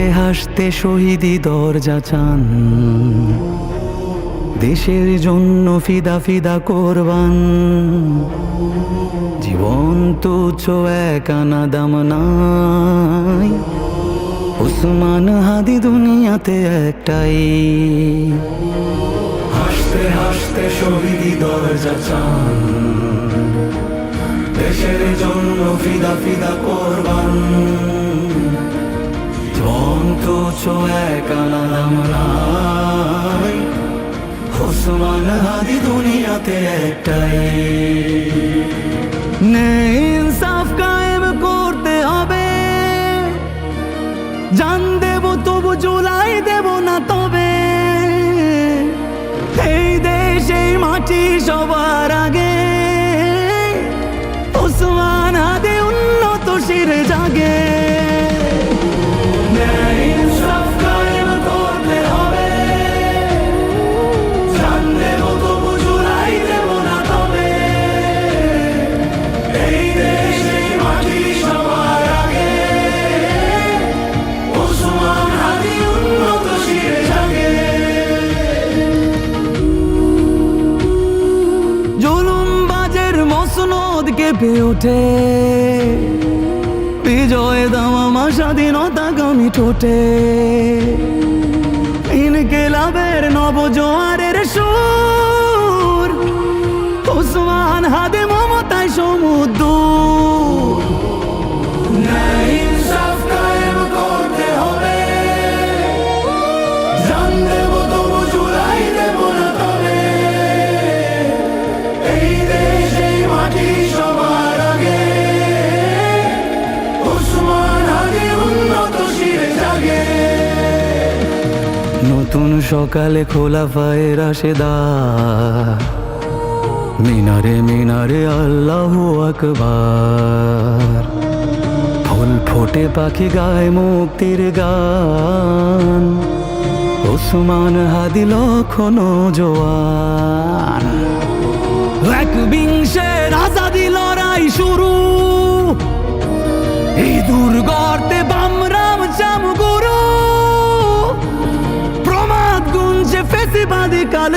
হাসতে হাসতে শহীদি দরজা চান। দেশের জন্য ফিদা ফিদা করবান। জীবন তুচ্ছ এক আনা দাম নাই। উসমান হাদি দুনিয়াতে একটাই। হাসতে হাসতে শহীদি দরজা চান। দেশের জন্য ফিদা ফিদা করবান। জীবন তুচ্ছ এক আনা নাই ওসমান হাদি দুনিয়াতে একটাই নেই ইনসাফ কায়েম করতে হবে জান দেব তবু জুলাই দেব না তবে এই দেশ মাটি সবার আগে ওসমান হাদি উন্নত শিরে জাগে কেঁপে ওঠে। বিজয় দামা স্বাধীনতা গামি ঠোঁটে। ইনকেলাবের নবজোয়ারের নতুন সকালে খোলা ফায়ের রাশেদার মিনারে মিনারে আল্লাহ আকবার। ফুল ফোটে পাখি গায় মুক্তির গান। ওসমান হাদি লক্ষণ জোয়ান এক বিংশের আজাদি লড়াই শুরু। এই দুর্গর্তে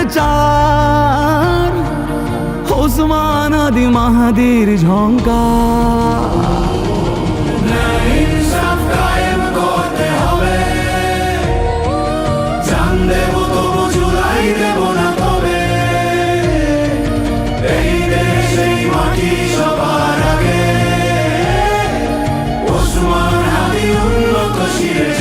চার ওসমান আদি মাহাদির ঝঙ্কার Yeah.